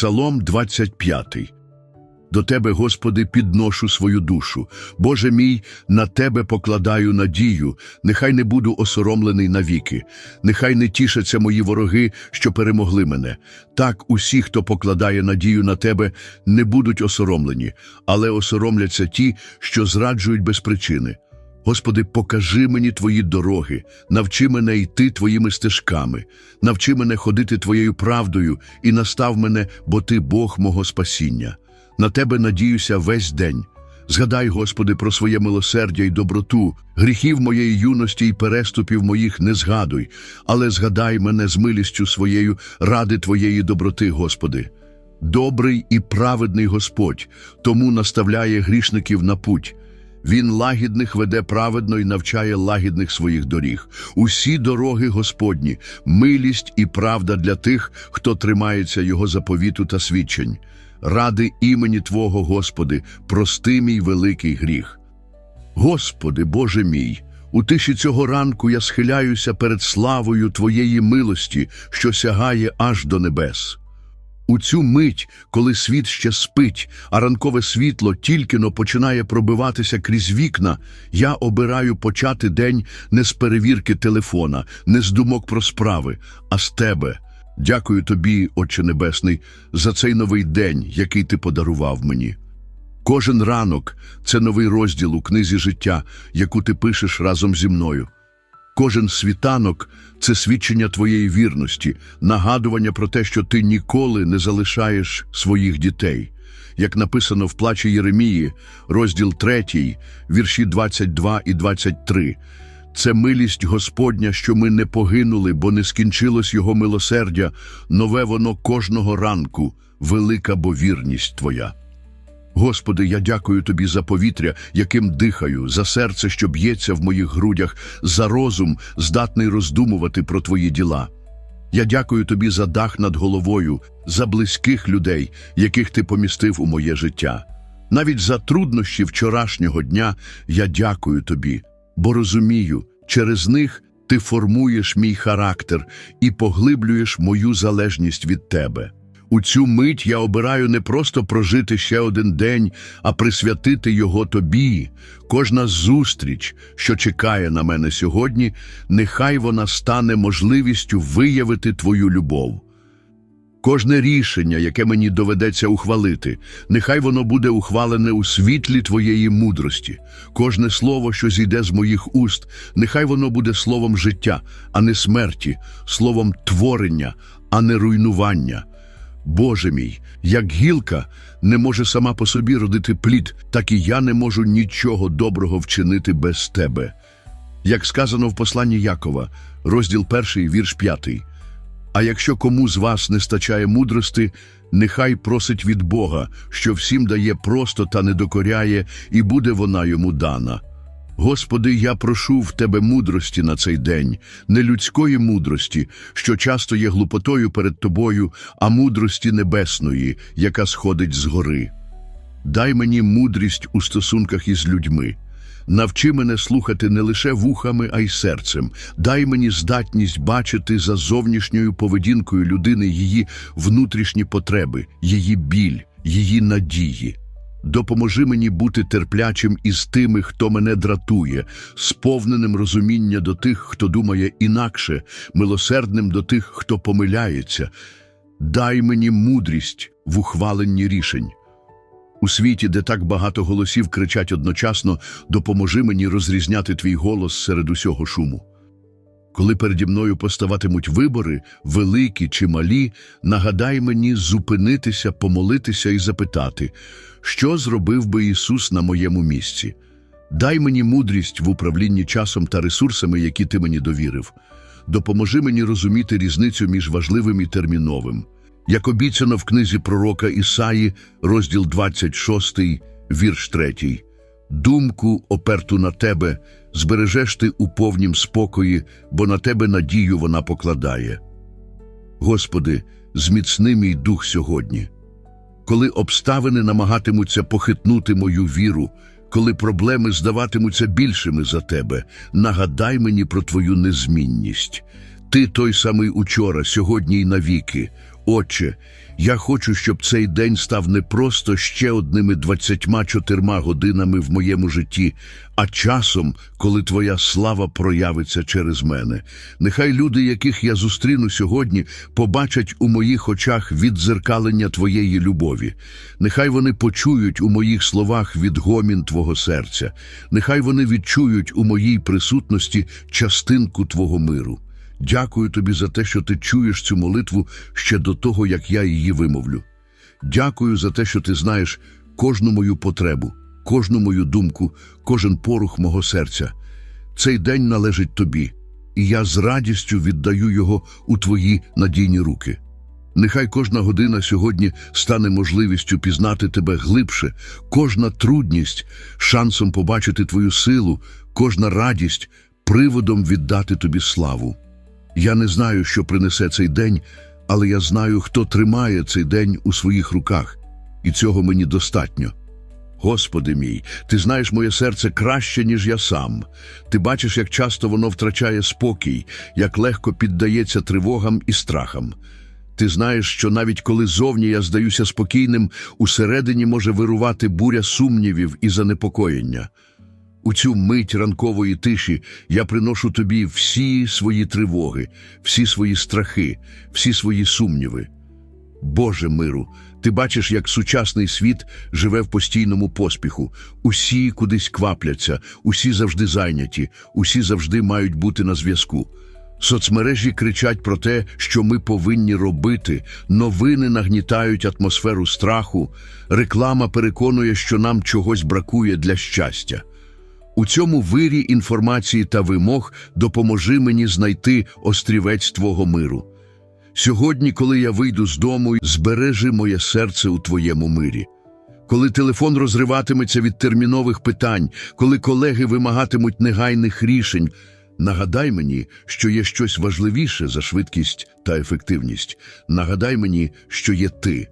Псалом 25. До Тебе, Господи, підношу свою душу. Боже мій, на Тебе покладаю надію, нехай не буду осоромлений навіки, нехай не тішаться мої вороги, що перемогли мене. Так усі, хто покладає надію на Тебе, не будуть осоромлені, але осоромляться ті, що зраджують без причини. Господи, покажи мені Твої дороги, навчи мене йти Твоїми стежками, навчи мене ходити Твоєю правдою і настав мене, бо Ти Бог мого спасіння. На Тебе надіюся весь день. Згадай, Господи, про своє милосердя й доброту, гріхів моєї юності й переступів моїх не згадуй, але згадай мене з милістю своєю ради Твоєї доброти, Господи. Добрий і праведний Господь, тому наставляє грішників на путь. Він лагідних веде праведно і навчає лагідних своїх доріг. Усі дороги Господні, милість і правда для тих, хто тримається Його заповіту та свідчень. Ради імені Твого, Господи, прости мій великий гріх. Господи, Боже мій, у тиші цього ранку я схиляюся перед славою Твоєї милості, що сягає аж до небес. У цю мить, коли світ ще спить, а ранкове світло тільки-но починає пробиватися крізь вікна, я обираю почати день не з перевірки телефона, не з думок про справи, а з тебе. Дякую тобі, Отче Небесний, за цей новий день, який ти подарував мені. Кожен ранок це новий розділ у книзі життя, яку ти пишеш разом зі мною. Кожен світанок це свідчення твоєї вірності, нагадування про те, що ти ніколи не залишаєш своїх дітей. Як написано в плачі Єремії, розділ 3, вірші 22 і 23. Це милість Господня, що ми не погинули, бо не скінчилось Його милосердя, нове воно кожного ранку, велика бо вірність Твоя. Господи, я дякую Тобі за повітря, яким дихаю, за серце, що б'ється в моїх грудях, за розум, здатний роздумувати про Твої діла. Я дякую Тобі за дах над головою, за близьких людей, яких Ти помістив у моє життя. Навіть за труднощі вчорашнього дня я дякую Тобі, бо розумію, через них Ти формуєш мій характер і поглиблюєш мою залежність від Тебе. У цю мить я обираю не просто прожити ще один день, а присвятити його тобі. Кожна зустріч, що чекає на мене сьогодні, нехай вона стане можливістю виявити твою любов. Кожне рішення, яке мені доведеться ухвалити, нехай воно буде ухвалене у світлі твоєї мудрості. Кожне слово, що зійде з моїх уст, нехай воно буде словом життя, а не смерті, словом творення, а не руйнування. Боже мій, як гілка не може сама по собі родити плід, так і я не можу нічого доброго вчинити без тебе. Як сказано в посланні Якова, розділ 1, вірш 5. А якщо кому з вас не стачає мудрости, нехай просить від Бога, що всім дає просто та не докоряє, і буде вона йому дана. Господи, я прошу в Тебе мудрості на цей день, не людської мудрості, що часто є глупотою перед Тобою, а мудрості небесної, яка сходить згори. Дай мені мудрість у стосунках із людьми. Навчи мене слухати не лише вухами, а й серцем. Дай мені здатність бачити за зовнішньою поведінкою людини її внутрішні потреби, її біль, її надії. Допоможи мені бути терплячим із тими, хто мене дратує, сповненим розуміння до тих, хто думає інакше, милосердним до тих, хто помиляється. Дай мені мудрість в ухваленні рішень. У світі, де так багато голосів кричать одночасно, допоможи мені розрізняти твій голос серед усього шуму. Коли переді мною поставатимуть вибори, великі чи малі, нагадай мені зупинитися, помолитися і запитати, що зробив би Ісус на моєму місці. Дай мені мудрість в управлінні часом та ресурсами, які ти мені довірив. Допоможи мені розуміти різницю між важливим і терміновим. Як обіцяно в книзі пророка Ісаї, розділ 26, вірш 3. Думку, оперту на тебе, збережеш ти у повнім спокої, бо на тебе надію вона покладає. Господи, зміцни мій дух сьогодні. Коли обставини намагатимуться похитнути мою віру, коли проблеми здаватимуться більшими за тебе, нагадай мені про твою незмінність. Ти той самий учора, сьогодні й навіки. Отче, я хочу, щоб цей день став не просто ще одними 24 годинами в моєму житті, а часом, коли Твоя слава проявиться через мене. Нехай люди, яких я зустріну сьогодні, побачать у моїх очах віддзеркалення Твоєї любові. Нехай вони почують у моїх словах відгомін Твого серця. Нехай вони відчують у моїй присутності частинку Твого миру. Дякую тобі за те, що ти чуєш цю молитву ще до того, як я її вимовлю. Дякую за те, що ти знаєш кожну мою потребу, кожну мою думку, кожен порух мого серця. Цей день належить тобі, і я з радістю віддаю його у твої надійні руки. Нехай кожна година сьогодні стане можливістю пізнати тебе глибше, кожна трудність шансом побачити твою силу, кожна радість приводом віддати тобі славу. Я не знаю, що принесе цей день, але я знаю, хто тримає цей день у своїх руках, і цього мені достатньо. Господи мій, ти знаєш моє серце краще, ніж я сам. Ти бачиш, як часто воно втрачає спокій, як легко піддається тривогам і страхам. Ти знаєш, що навіть коли зовні я здаюся спокійним, усередині може вирувати буря сумнівів і занепокоєння. У цю мить ранкової тиші я приношу тобі всі свої тривоги, всі свої страхи, всі свої сумніви. Боже миру, ти бачиш, як сучасний світ живе в постійному поспіху. Усі кудись квапляться, усі завжди зайняті, усі завжди мають бути на зв'язку. Соцмережі кричать про те, що ми повинні робити, новини нагнітають атмосферу страху, реклама переконує, що нам чогось бракує для щастя. У цьому вирі інформації та вимог допоможи мені знайти острівець Твого миру. Сьогодні, коли я вийду з дому, збережи моє серце у Твоєму мирі. Коли телефон розриватиметься від термінових питань, коли колеги вимагатимуть негайних рішень, нагадай мені, що є щось важливіше за швидкість та ефективність. Нагадай мені, що є ти.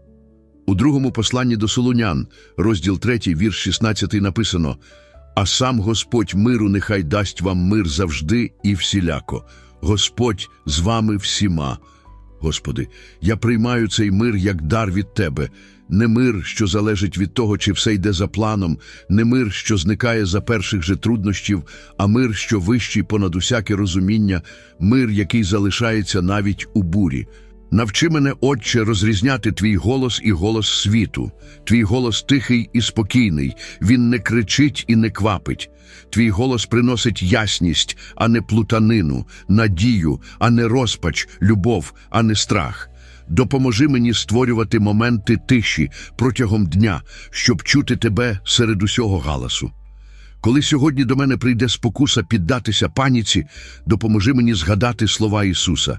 У другому посланні до Солунян, розділ 3, вірш 16 написано «А сам Господь миру нехай дасть вам мир завжди і всіляко. Господь з вами всіма». Господи, я приймаю цей мир як дар від Тебе, не мир, що залежить від того, чи все йде за планом, не мир, що зникає за перших же труднощів, а мир, що вищий понад усяке розуміння, мир, який залишається навіть у бурі. Навчи мене, Отче, розрізняти твій голос і голос світу. Твій голос тихий і спокійний, він не кричить і не квапить. Твій голос приносить ясність, а не плутанину, надію, а не розпач, любов, а не страх. Допоможи мені створювати моменти тиші протягом дня, щоб чути тебе серед усього галасу. Коли сьогодні до мене прийде спокуса піддатися паніці, допоможи мені згадати слова Ісуса.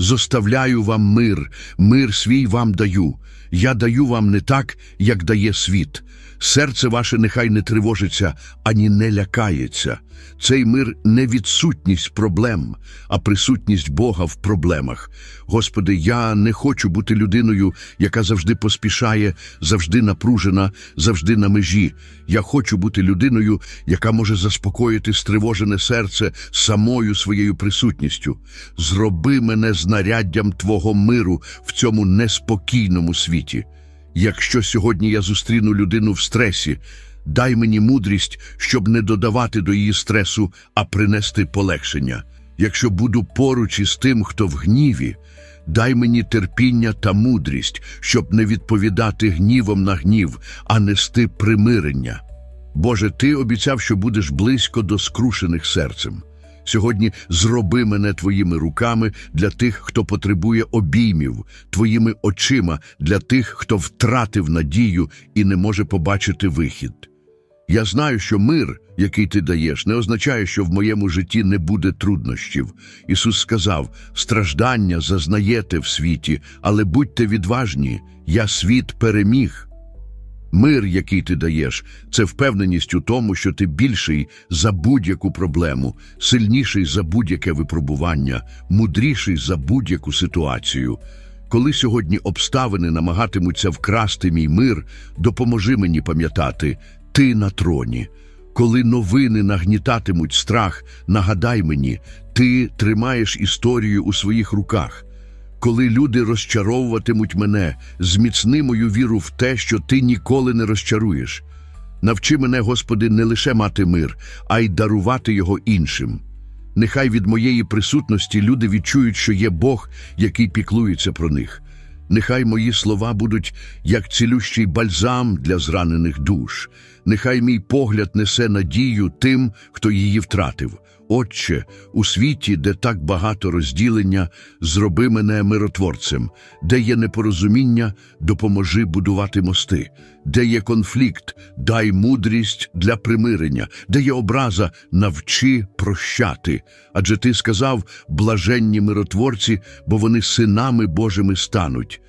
Зоставляю вам мир, мир свій вам даю. Я даю вам не так, як дає світ. Серце ваше нехай не тривожиться, ані не лякається. Цей мир не відсутність проблем, а присутність Бога в проблемах. Господи, я не хочу бути людиною, яка завжди поспішає, завжди напружена, завжди на межі. Я хочу бути людиною, яка може заспокоїти стривожене серце самою своєю присутністю. Зроби мене знаряддям Твого миру в цьому неспокійному світі. Якщо сьогодні я зустріну людину в стресі, дай мені мудрість, щоб не додавати до її стресу, а принести полегшення. Якщо буду поруч із тим, хто в гніві, дай мені терпіння та мудрість, щоб не відповідати гнівом на гнів, а нести примирення. Боже, Ти обіцяв, що будеш близько до скрушених серцем. Сьогодні зроби мене твоїми руками для тих, хто потребує обіймів, твоїми очима для тих, хто втратив надію і не може побачити вихід. Я знаю, що мир, який ти даєш, не означає, що в моєму житті не буде труднощів. Ісус сказав: страждання зазнаєте в світі, але будьте відважні, я світ переміг. Мир, який ти даєш, це впевненість у тому, що ти більший за будь-яку проблему, сильніший за будь-яке випробування, мудріший за будь-яку ситуацію. Коли сьогодні обставини намагатимуться вкрасти мій мир, допоможи мені пам'ятати, ти на троні. Коли новини нагнітатимуть страх, нагадай мені, ти тримаєш історію у своїх руках. Коли люди розчаровуватимуть мене, зміцни мою віру в те, що ти ніколи не розчаруєш. Навчи мене, Господи, не лише мати мир, а й дарувати його іншим. Нехай від моєї присутності люди відчують, що є Бог, який піклується про них. Нехай мої слова будуть як цілющий бальзам для зранених душ. Нехай мій погляд несе надію тим, хто її втратив. Отче, у світі, де так багато розділення, зроби мене миротворцем, де є непорозуміння, допоможи будувати мости, де є конфлікт, дай мудрість для примирення, де є образа, навчи прощати. Адже ти сказав блаженні миротворці, бо вони синами Божими стануть.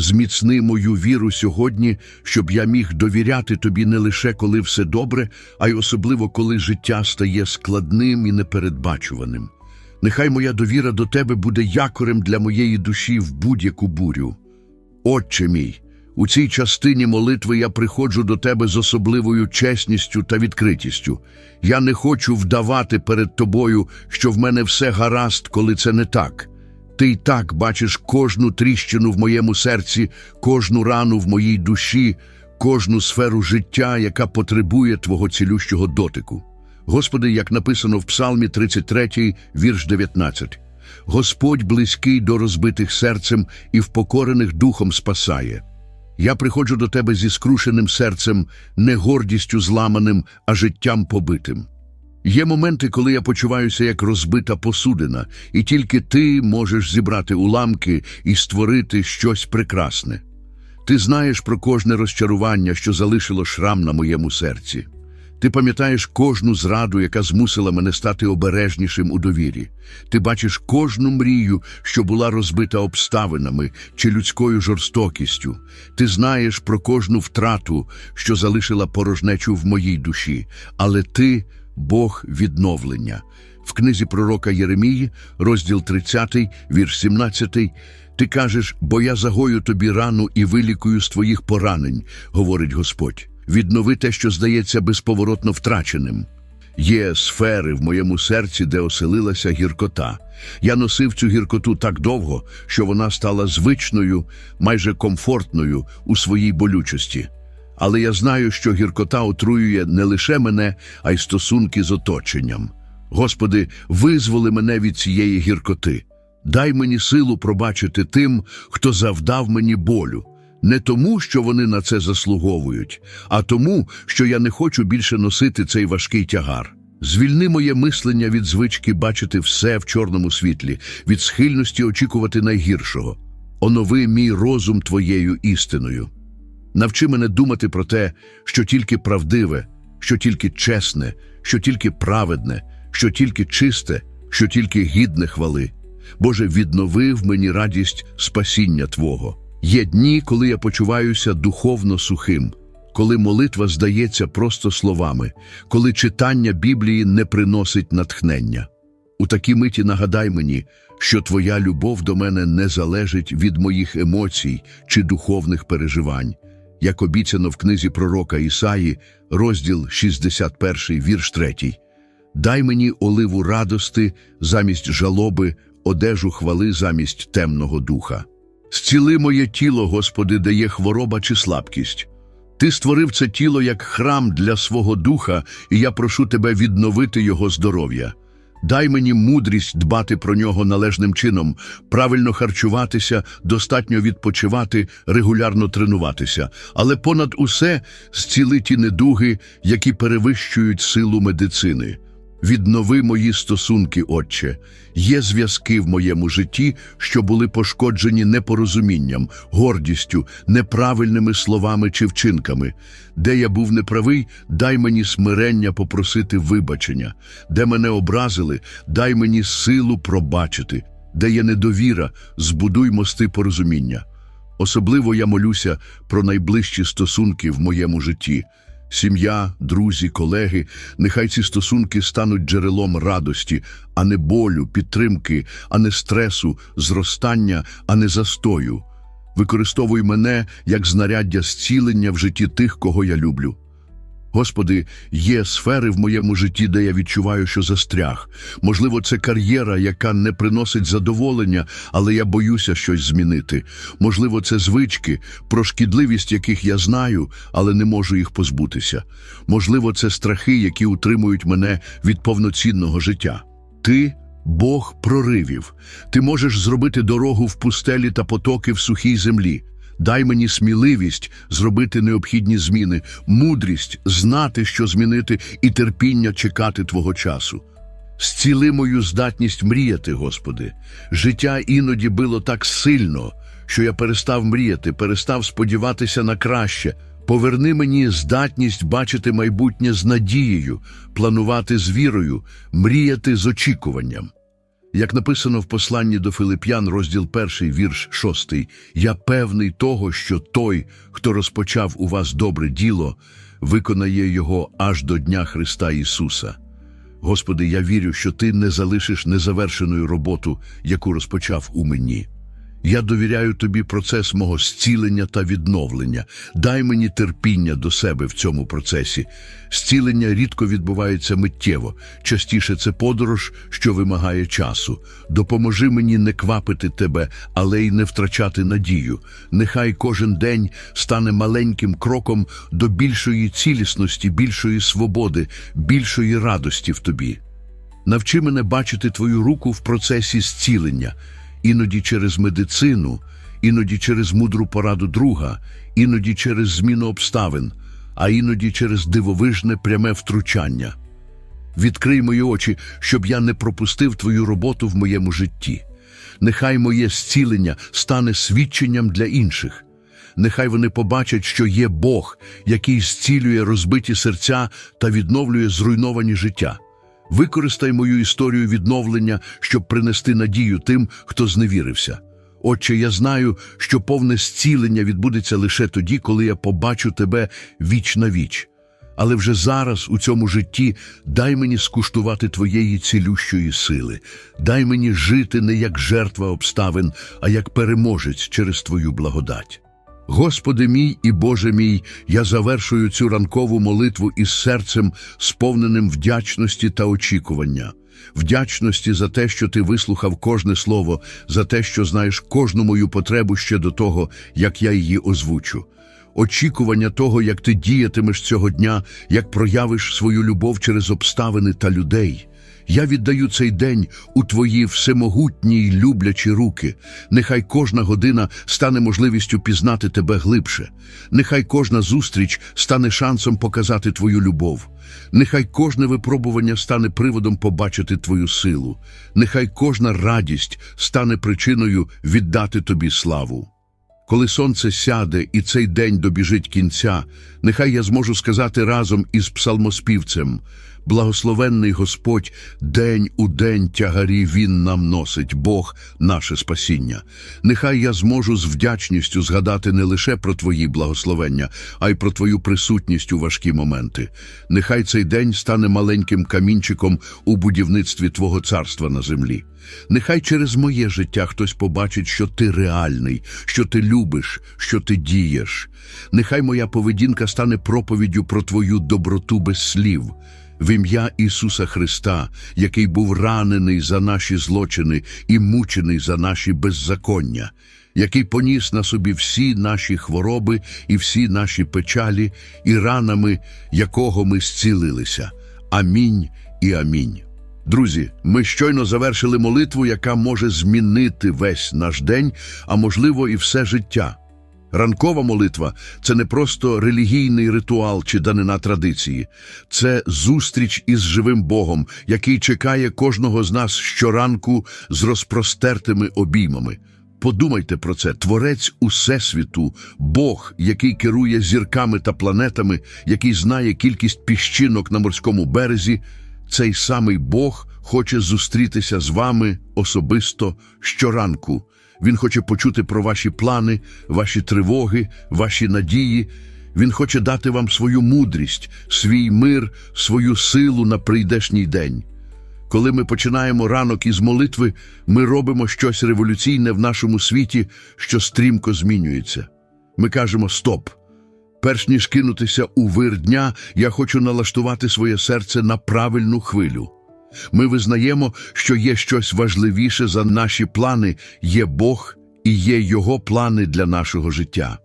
Зміцни мою віру сьогодні, щоб я міг довіряти тобі не лише коли все добре, а й особливо коли життя стає складним і непередбачуваним. Нехай моя довіра до тебе буде якорем для моєї душі в будь-яку бурю. Отче мій, у цій частині молитви я приходжу до тебе з особливою чесністю та відкритістю. Я не хочу вдавати перед тобою, що в мене все гаразд, коли це не так. Ти й так бачиш кожну тріщину в моєму серці, кожну рану в моїй душі, кожну сферу життя, яка потребує Твого цілющого дотику. Господи, як написано в Псалмі 33, вірш 19. Господь близький до розбитих серцем і впокорених духом спасає. Я приходжу до Тебе зі скрушеним серцем, не гордістю зламаним, а життям побитим. Є моменти, коли я почуваюся як розбита посудина, і тільки ти можеш зібрати уламки і створити щось прекрасне. Ти знаєш про кожне розчарування, що залишило шрам на моєму серці. Ти пам'ятаєш кожну зраду, яка змусила мене стати обережнішим у довірі. Ти бачиш кожну мрію, що була розбита обставинами чи людською жорстокістю. Ти знаєш про кожну втрату, що залишила порожнечу в моїй душі, але ти Бог відновлення. В книзі пророка Єремії, розділ 30, вірш 17, ти кажеш, бо я загою тобі рану і вилікую з твоїх поранень, говорить Господь. Віднови те, що здається безповоротно втраченим. Є сфери в моєму серці, де оселилася гіркота. Я носив цю гіркоту так довго, що вона стала звичною, майже комфортною у своїй болючості. Але я знаю, що гіркота отруює не лише мене, а й стосунки з оточенням. Господи, визволи мене від цієї гіркоти. Дай мені силу пробачити тим, хто завдав мені болю. Не тому, що вони на це заслуговують, а тому, що я не хочу більше носити цей важкий тягар. Звільни моє мислення від звички бачити все в чорному світлі, від схильності очікувати найгіршого. Онови мій розум твоєю істиною. Навчи мене думати про те, що тільки правдиве, що тільки чесне, що тільки праведне, що тільки чисте, що тільки гідне хвали. Боже, відновив мені радість спасіння Твого. Є дні, коли я почуваюся духовно сухим, коли молитва здається просто словами, коли читання Біблії не приносить натхнення. У такій миті нагадай мені, що Твоя любов до мене не залежить від моїх емоцій чи духовних переживань. Як обіцяно в книзі пророка Ісаї, розділ 61, вірш 3. Дай мені оливу радости замість жалоби, одежу хвали замість темного духа. Зціли моє тіло, Господи, де є хвороба чи слабкість. Ти створив це тіло як храм для свого духа, і я прошу тебе відновити його здоров'я. Дай мені мудрість дбати про нього належним чином, правильно харчуватися, достатньо відпочивати, регулярно тренуватися, але понад усе зціли ті недуги, які перевищують силу медицини. Віднови мої стосунки, Отче. Є зв'язки в моєму житті, що були пошкоджені непорозумінням, гордістю, неправильними словами чи вчинками. Де я був неправий, дай мені смирення попросити вибачення. Де мене образили, дай мені силу пробачити. Де є недовіра, збудуй мости порозуміння. Особливо я молюся про найближчі стосунки в моєму житті. Сім'я, друзі, колеги, нехай ці стосунки стануть джерелом радості, а не болю, підтримки, а не стресу, зростання, а не застою. Використовуй мене як знаряддя зцілення в житті тих, кого я люблю. Господи, є сфери в моєму житті, де я відчуваю, що застряг. Можливо, це кар'єра, яка не приносить задоволення, але я боюся щось змінити. Можливо, це звички, про шкідливість яких я знаю, але не можу їх позбутися. Можливо, це страхи, які утримують мене від повноцінного життя. Ти Бог проривів. Ти можеш зробити дорогу в пустелі та потоки в сухій землі. Дай мені сміливість зробити необхідні зміни, мудрість знати, що змінити, і терпіння чекати Твого часу. Зціли мою здатність мріяти, Господи. Життя іноді було так сильно, що я перестав мріяти, перестав сподіватися на краще. Поверни мені здатність бачити майбутнє з надією, планувати з вірою, мріяти з очікуванням. Як написано в посланні до Филип'ян, розділ 1, вірш 6, «Я певний того, що той, хто розпочав у вас добре діло, виконає його аж до Дня Христа Ісуса». Господи, я вірю, що Ти не залишиш незавершеною роботу, яку розпочав у мені. Я довіряю Тобі процес мого зцілення та відновлення. Дай мені терпіння до себе в цьому процесі. Зцілення рідко відбувається миттєво. Частіше це подорож, що вимагає часу. Допоможи мені не квапити тебе, але й не втрачати надію. Нехай кожен день стане маленьким кроком до більшої цілісності, більшої свободи, більшої радості в тобі. Навчи мене бачити Твою руку в процесі зцілення іноді через медицину, іноді через мудру пораду друга, іноді через зміну обставин, а іноді через дивовижне пряме втручання. Відкрий мої очі, щоб я не пропустив Твою роботу в моєму житті. Нехай моє зцілення стане свідченням для інших. Нехай вони побачать, що є Бог, який зцілює розбиті серця та відновлює зруйновані життя. Використай мою історію відновлення, щоб принести надію тим, хто зневірився. Отче, я знаю, що повне зцілення відбудеться лише тоді, коли я побачу тебе віч на віч. Але вже зараз у цьому житті дай мені скуштувати твоєї цілющої сили, дай мені жити не як жертва обставин, а як переможець через твою благодать. Господи мій і Боже мій, я завершую цю ранкову молитву із серцем, сповненим вдячності та очікування. Вдячності за те, що ти вислухав кожне слово, за те, що знаєш кожну мою потребу ще до того, як я її озвучу. Очікування того, як ти діятимеш цього дня, як проявиш свою любов через обставини та людей. Я віддаю цей день у твої всемогутні й люблячі руки. Нехай кожна година стане можливістю пізнати тебе глибше. Нехай кожна зустріч стане шансом показати твою любов. Нехай кожне випробування стане приводом побачити твою силу. Нехай кожна радість стане причиною віддати тобі славу. Коли сонце сяде і цей день добіжить кінця, нехай я зможу сказати разом із псалмоспівцем Благословенний Господь, день у день тягарі Він нам носить, Бог наше спасіння. Нехай я зможу з вдячністю згадати не лише про Твої благословення, а й про Твою присутність у важкі моменти. Нехай цей день стане маленьким камінчиком у будівництві Твого царства на землі. Нехай через моє життя хтось побачить, що ти реальний, що ти любиш, що ти дієш. Нехай моя поведінка стане проповіддю про Твою доброту без слів. В ім'я Ісуса Христа, який був ранений за наші злочини і мучений за наші беззаконня, який поніс на собі всі наші хвороби і всі наші печалі, і ранами якого ми зцілилися. Амінь і амінь. Друзі, ми щойно завершили молитву, яка може змінити весь наш день, а можливо, і все життя. Ранкова молитва це не просто релігійний ритуал чи данина традиції, це зустріч із живим Богом, який чекає кожного з нас щоранку з розпростертими обіймами. Подумайте про це: Творець Усесвіту, Бог, який керує зірками та планетами, який знає кількість піщинок на морському березі. Цей самий Бог хоче зустрітися з вами особисто щоранку. Він хоче почути про ваші плани, ваші тривоги, ваші надії. Він хоче дати вам свою мудрість, свій мир, свою силу на прийдешній день. Коли ми починаємо ранок із молитви, ми робимо щось революційне в нашому світі, що стрімко змінюється. Ми кажемо Стоп! Перш ніж кинутися у вир дня, я хочу налаштувати своє серце на правильну хвилю. Ми визнаємо, що є щось важливіше за наші плани, є Бог і є Його плани для нашого життя.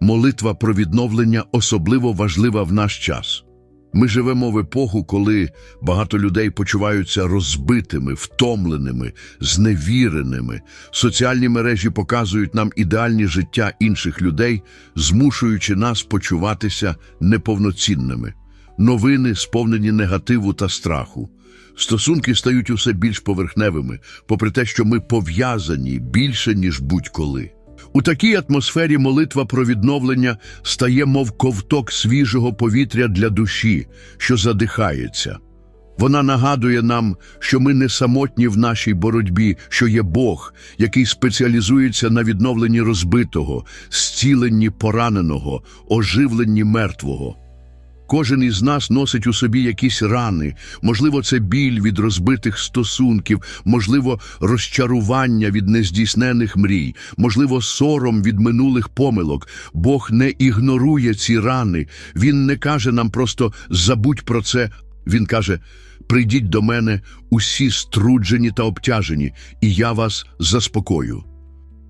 Молитва про відновлення особливо важлива в наш час. Ми живемо в епоху, коли багато людей почуваються розбитими, втомленими, зневіреними. Соціальні мережі показують нам ідеальні життя інших людей, змушуючи нас почуватися неповноцінними. Новини сповнені негативу та страху. Стосунки стають усе більш поверхневими, попри те, що ми пов'язані більше, ніж будь-коли. У такій атмосфері молитва про відновлення стає мов ковток свіжого повітря для душі, що задихається. Вона нагадує нам, що ми не самотні в нашій боротьбі, що є Бог, який спеціалізується на відновленні розбитого, зціленні пораненого, оживленні мертвого. Кожен із нас носить у собі якісь рани, можливо, це біль від розбитих стосунків, можливо, розчарування від нездійснених мрій, можливо, сором від минулих помилок. Бог не ігнорує ці рани. Він не каже нам просто забудь про це. Він каже: прийдіть до мене, усі струджені та обтяжені, і я вас заспокою.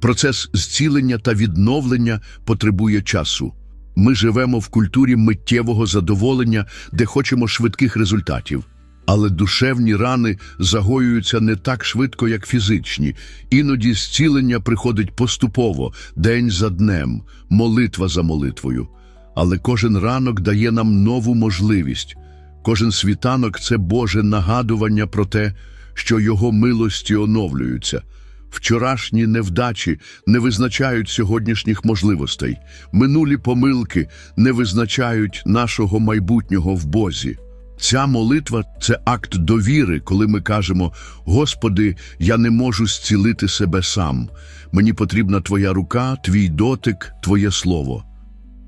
Процес зцілення та відновлення потребує часу. Ми живемо в культурі миттєвого задоволення, де хочемо швидких результатів. Але душевні рани загоюються не так швидко, як фізичні. Іноді зцілення приходить поступово, день за днем, молитва за молитвою. Але кожен ранок дає нам нову можливість. Кожен світанок це Боже нагадування про те, що Його милості оновлюються. Вчорашні невдачі не визначають сьогоднішніх можливостей. Минулі помилки не визначають нашого майбутнього в Бозі. Ця молитва це акт довіри, коли ми кажемо: Господи, я не можу зцілити себе сам. Мені потрібна Твоя рука, Твій дотик, Твоє слово.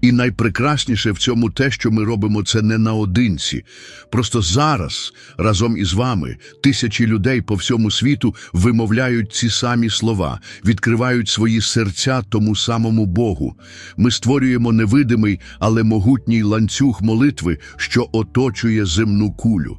І найпрекрасніше в цьому те, що ми робимо це не наодинці. Просто зараз, разом із вами, тисячі людей по всьому світу вимовляють ці самі слова, відкривають свої серця тому самому Богу. Ми створюємо невидимий, але могутній ланцюг молитви, що оточує земну кулю.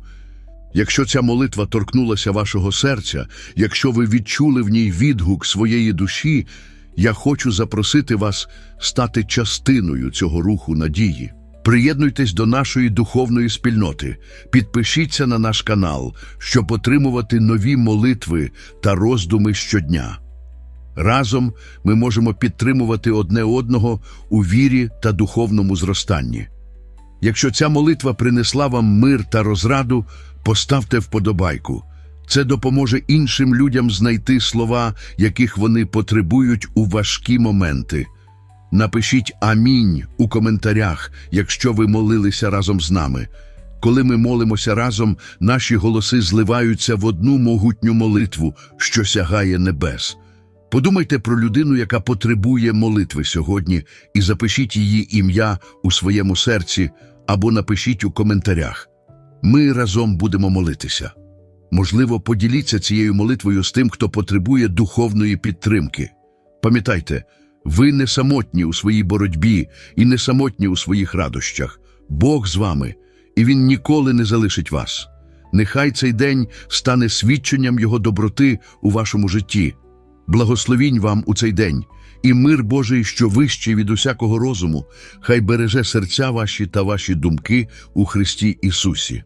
Якщо ця молитва торкнулася вашого серця, якщо ви відчули в ній відгук своєї душі, я хочу запросити вас стати частиною цього руху надії. Приєднуйтесь до нашої духовної спільноти, підпишіться на наш канал, щоб отримувати нові молитви та роздуми щодня. Разом ми можемо підтримувати одне одного у вірі та духовному зростанні. Якщо ця молитва принесла вам мир та розраду, поставте вподобайку. Це допоможе іншим людям знайти слова, яких вони потребують у важкі моменти. Напишіть Амінь у коментарях, якщо ви молилися разом з нами. Коли ми молимося разом, наші голоси зливаються в одну могутню молитву, що сягає небес. Подумайте про людину, яка потребує молитви сьогодні, і запишіть її ім'я у своєму серці або напишіть у коментарях. Ми разом будемо молитися. Можливо, поділіться цією молитвою з тим, хто потребує духовної підтримки. Пам'ятайте, ви не самотні у своїй боротьбі і не самотні у своїх радощах. Бог з вами, і Він ніколи не залишить вас. Нехай цей день стане свідченням Його доброти у вашому житті. Благословінь вам у цей день, і мир Божий, що вищий від усякого розуму, хай береже серця ваші та ваші думки у Христі Ісусі.